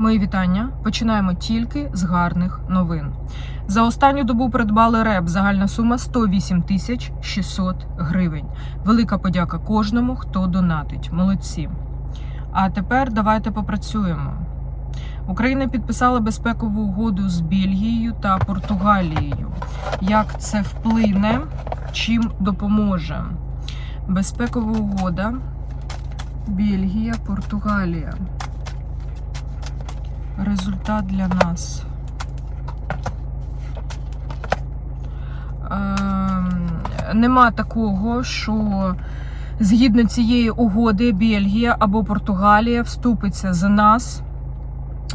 Мої вітання. Починаємо тільки з гарних новин. За останню добу придбали реп. Загальна сума 108 тисяч 600 гривень. Велика подяка кожному, хто донатить. Молодці. А тепер давайте попрацюємо. Україна підписала безпекову угоду з Бельгією та Португалією. Як це вплине, чим допоможе? Безпекова угода. Бельгія, Португалія. Результат для нас. Ем, нема такого, що згідно цієї угоди Бельгія або Португалія вступиться за нас.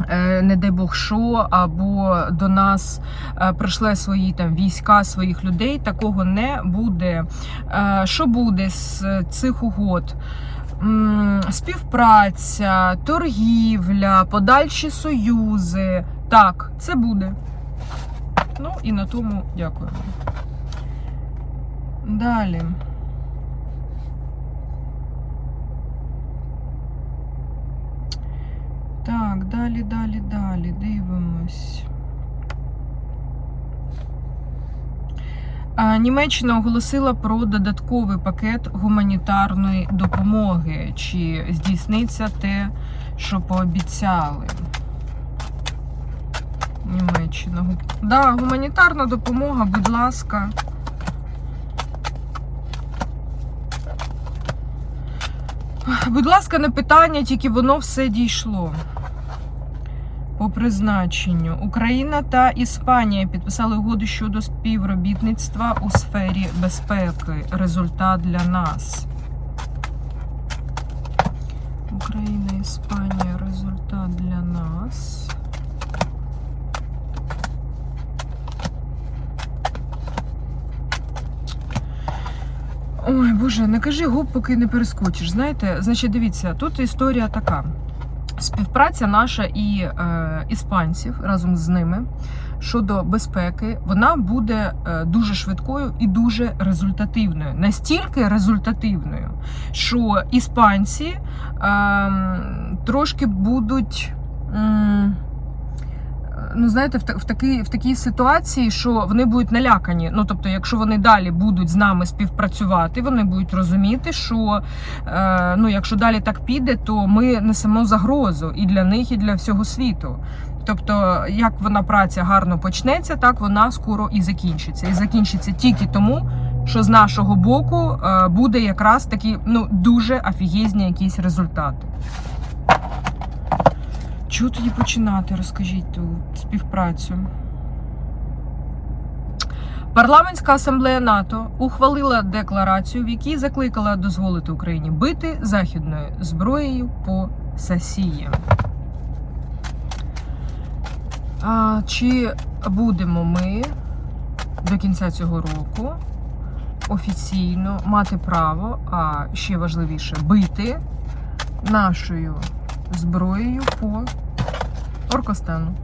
Е, Не дай Бог що, або до нас е, прийшли свої там війська своїх людей. Такого не буде. Е, Що буде з цих угод? Співпраця, торгівля, подальші союзи. Так, це буде. Ну і на тому дякуємо. Далі. Так, далі, далі, далі. Дивимось. Німеччина оголосила про додатковий пакет гуманітарної допомоги. Чи здійсниться те, що пообіцяли? Німеччина. Да, гуманітарна допомога, будь ласка. Будь ласка, на питання, тільки воно все дійшло. По призначенню Україна та Іспанія підписали угоду щодо співробітництва у сфері безпеки. Результат для нас. Україна, Іспанія, результат для нас. Ой, Боже, не кажи губ, поки не перескочиш. Знаєте, значить, дивіться, тут історія така. Співпраця наша і е, іспанців разом з ними щодо безпеки, вона буде е, дуже швидкою і дуже результативною. Настільки результативною, що іспанці е, трошки будуть. м, Ну, знаєте, в, в, такій, в такій ситуації, що вони будуть налякані. Ну, тобто, якщо вони далі будуть з нами співпрацювати, вони будуть розуміти, що е, ну, якщо далі так піде, то ми несемо загрозу і для них, і для всього світу. Тобто, як вона праця гарно почнеться, так вона скоро і закінчиться. І закінчиться тільки тому, що з нашого боку е, буде якраз такі ну, дуже офігезні якісь результати. Чого тоді починати? Розкажіть ту співпрацю. Парламентська асамблея НАТО ухвалила декларацію, в якій закликала дозволити Україні бити західною зброєю по Сасії. А, чи будемо ми до кінця цього року офіційно мати право, а ще важливіше, бити нашою зброєю по Оркостану.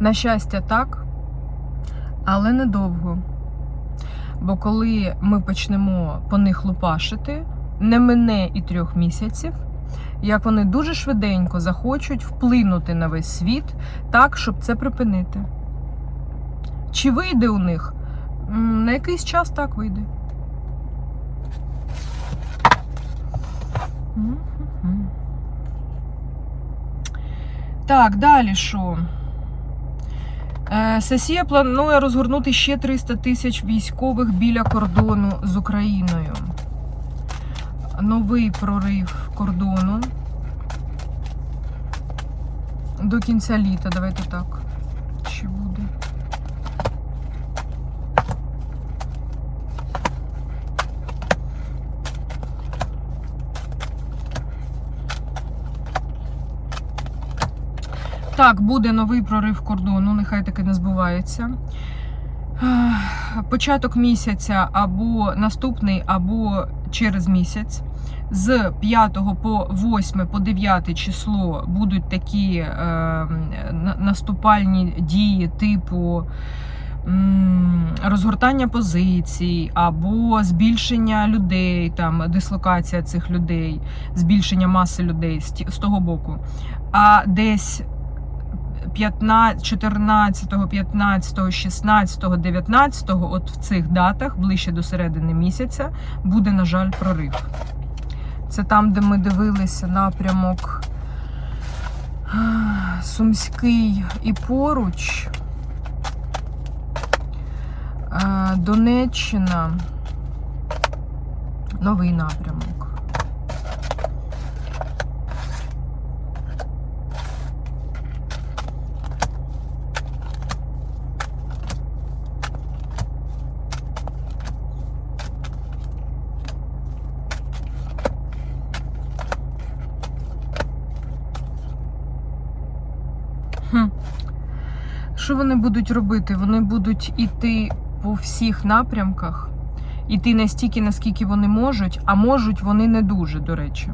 На щастя, так, але недовго. Бо коли ми почнемо по них лупашити, не мине і трьох місяців, як вони дуже швиденько захочуть вплинути на весь світ так, щоб це припинити. Чи вийде у них? На якийсь час так вийде. Так, далі що? Е, Сесія планує розгорнути ще 300 тисяч військових біля кордону з Україною. Новий прорив кордону. До кінця літа, давайте так. Ще буде. Так, буде новий прорив кордону, нехай таки не збувається. Початок місяця або наступний, або через місяць. З 5 по 8 по 9 число будуть такі е, наступальні дії типу м, розгортання позицій або збільшення людей, там дислокація цих людей, збільшення маси людей з з того боку. А десь 15, 14, 15, 16, 19, от в цих датах, ближче до середини місяця, буде, на жаль, прорив. Це там, де ми дивилися напрямок Сумський і поруч. Донеччина. Новий напрямок. Що вони будуть робити? Вони будуть іти по всіх напрямках, іти настільки, наскільки вони можуть, а можуть вони не дуже, до речі.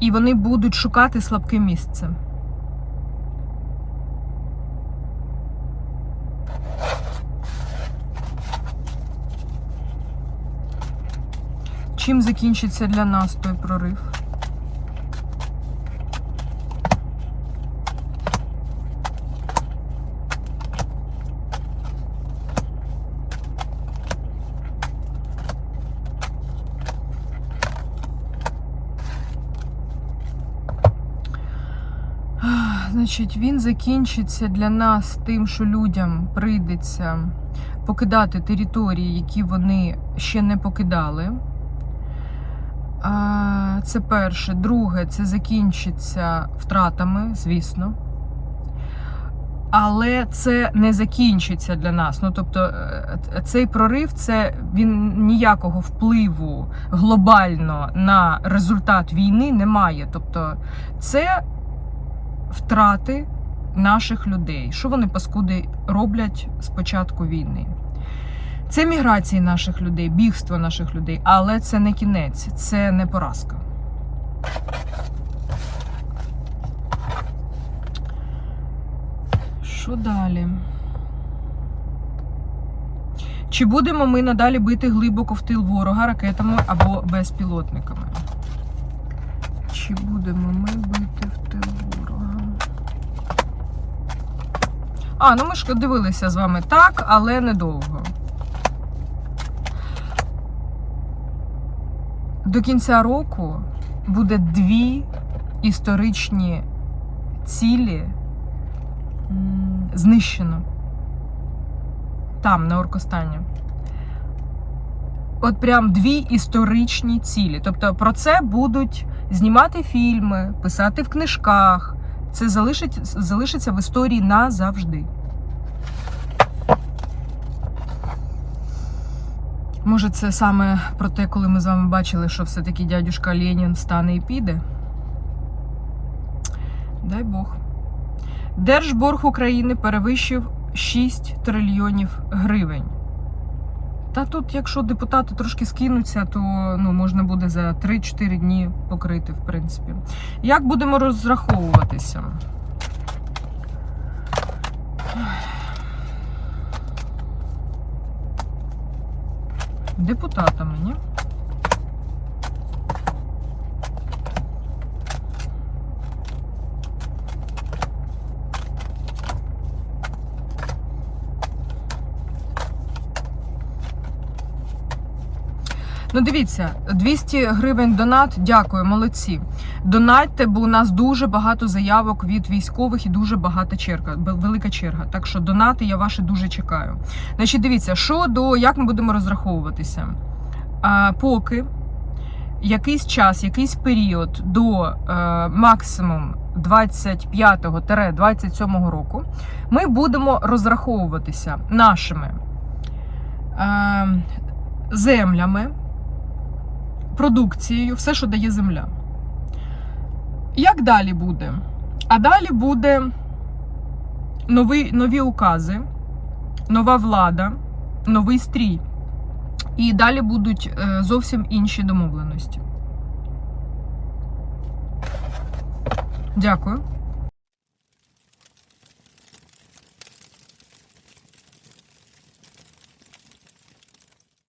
І вони будуть шукати слабке місце. Чим закінчиться для нас той прорив? Значить, він закінчиться для нас тим, що людям прийдеться покидати території, які вони ще не покидали. Це перше. Друге, це закінчиться втратами, звісно. Але це не закінчиться для нас. Ну тобто, е, цей прорив це він ніякого впливу глобально на результат війни не має. Тобто, це втрати наших людей. Що вони паскуди роблять з початку війни? Це міграції наших людей, бігство наших людей, але це не кінець, це не поразка. Що далі? Чи будемо ми надалі бити глибоко в тил ворога ракетами або безпілотниками? Чи будемо ми бити в тил ворога? А, ну ми ж дивилися з вами так, але недовго. До кінця року буде дві історичні цілі знищено. Там, на Оркостані. От прям дві історичні цілі. Тобто про це будуть знімати фільми, писати в книжках. Це залишить, залишиться в історії назавжди. Може, це саме про те, коли ми з вами бачили, що все-таки дядюшка Ленін стане і піде. Дай Бог. Держборг України перевищив 6 трильйонів гривень. Та тут, якщо депутати трошки скинуться, то ну, можна буде за 3-4 дні покрити, в принципі. Як будемо розраховуватися? Депутатами, ні? Ну, дивіться, 200 гривень донат. Дякую, молодці. Донатьте, бо у нас дуже багато заявок від військових і дуже багата черга, велика черга. Так що донати я ваші дуже чекаю. Значить, дивіться, що до як ми будемо розраховуватися. А, поки якийсь час, якийсь період до е, максимум 25-27 року ми будемо розраховуватися нашими е, землями, продукцією, все, що дає земля. Як далі буде? А далі буде нові, нові укази, нова влада, новий стрій. І далі будуть е, зовсім інші домовленості. Дякую.